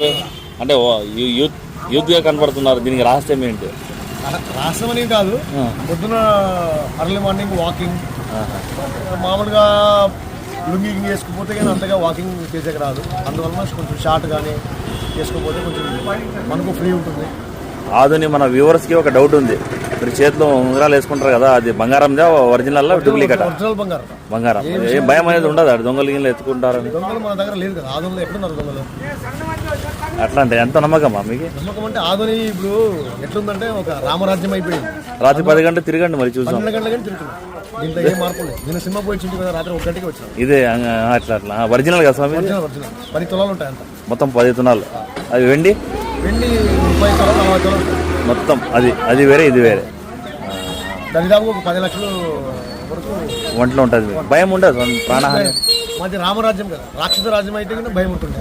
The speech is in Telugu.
అంటే యూత్ యూత్గా కనపడుతున్నారు. దీనికి రహస్యం ఏంటి? రాష్ట్రం అని కాదు. పొద్దున అర్లీ మార్నింగ్ వాకింగ్. మామూలుగా లుంగి గింగి వేసుకుపోతే కానీ అంతగా వాకింగ్ చేసేకి రాదు. అందువలన కొంచెం షార్ట్ కానీ వేసుకోకపోతే కొంచెం మనకు ఫ్రీ ఉంటుంది. ఆదుని మన వ్యూవర్స్కి ఒక డౌట్ ఉంది. మీరు చేతిలో ఉంగరాలు వేసుకుంటారు కదా అది బంగారందా ఒరిజినల్ డూప్లికేట్ బంగారం ఏం భయం అనేది ఉండదు? అది దొంగలు గిన్నెలు ఎత్తుకుంటారని. దొంగలు అట్లా అంటే ఎంత నమ్మకమా మీకు? నమ్మకం అంటే ఆదని ఇప్పుడు ఎట్లుందంటే ఒక రామరాజ్యం అయిపోయింది. రాత్రి పది గంటలు తిరగండి మరి చూసాం దీంట్లో ఏం మార్పు లేదు. నేను సినిమా పోయి వచ్చింది కదా రాత్రి వచ్చినాం. ఇదే అట్లా అట్లా. ఒరిజినల్ కదా స్వామి? పది తులాలు ఉంటాయి అంత మొత్తం పది తునాలు అది వెండి? వెండి ముప్పై తులాలు నలభై తులాలు మొత్తం అది అది వేరే ఇది వేరే. దరిదాపు ఒక పది లక్షలు వరకు ఒంట్లో ఉంటుంది. భయం ఉండదు ప్రాణహాని. మాది రామరాజ్యం కదా. రాక్షస రాజ్యం అయితే భయం ఉంటుంది.